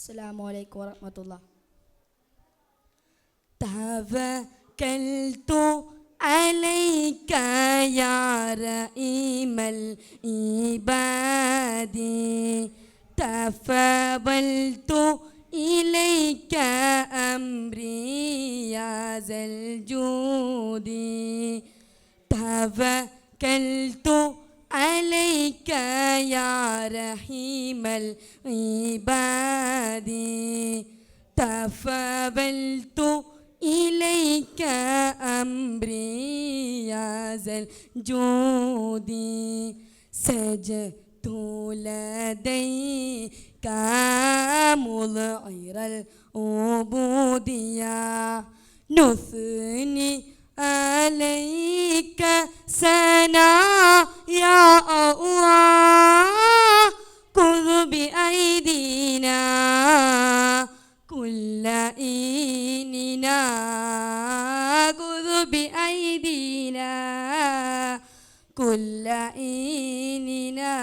السلام عليكم ورحمة الله. توكلت عليك يا رحيم العباد. تفضلت إليك أمري يا ذا الجود. توكلت عليك يا رحيم العباد تفضلت إليك أمري يا ذا الجود سجدت لديك مذعر العبودية نثني عليك سنا كل إننا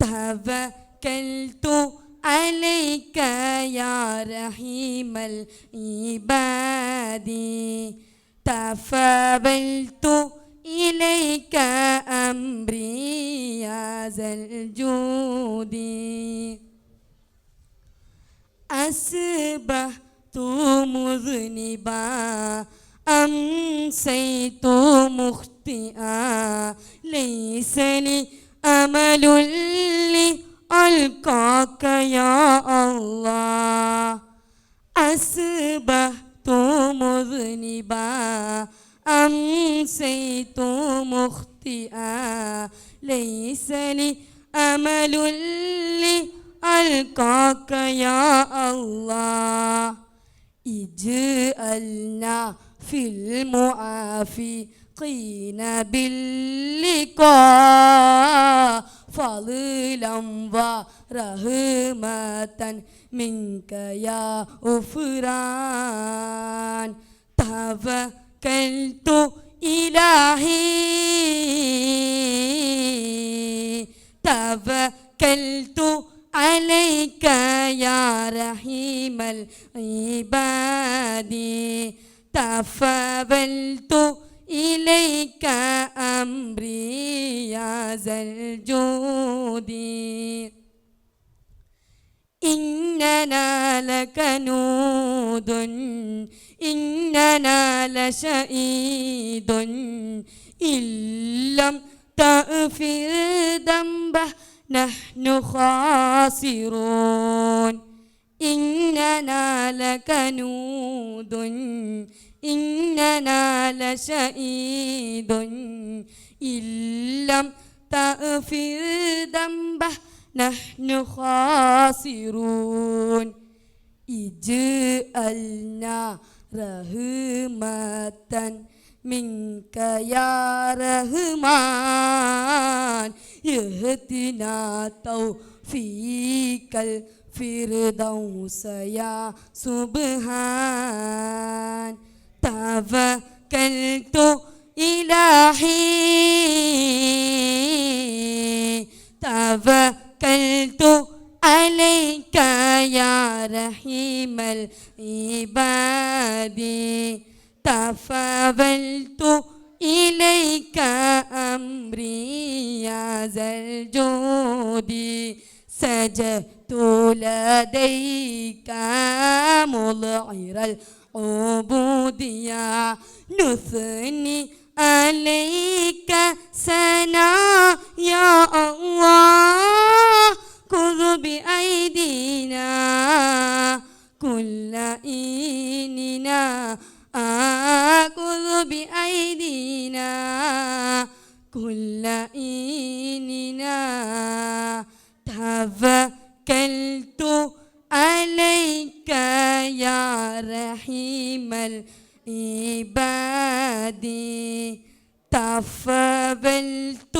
توكلت عليك يا رحيم العباد. تفضلت إليك أمري يا ذا الجود. أصبحت مذنبا أمسيت ليس لي أمل لألقاك يا الله. أصبحت مذنبا أمسيت مخطئا. ليس لي أمل لألقاك يا الله. إجعلنا في المعافقين باللقاء فضلا ورحمة منك يا غفران. توكلت إلهي. توكلت عليك يا رحيم العباد. تفضلت إليك أمري يا ذا الجود. إننا لكنود إننا لشهيد. إن لم تغفر ذنبه نحن خاسرون. لشهيد إن لم تغفر ذنبه نحن خاسرون. اجعلنا رحمة منك يا رحمن. يهدنا توفيق الفردوس يا سبحان. توكلت إلهي توكلت عليك يا رحيم العباد. تفضلت إليك أمري يا ذا الجود. سجدت لديك مذعر العبودية نثني عليك سنا يا الله. خذ بأيدينا كل إننا آخذ بأيدينا كل عليك يا رحيم العباد تفضلت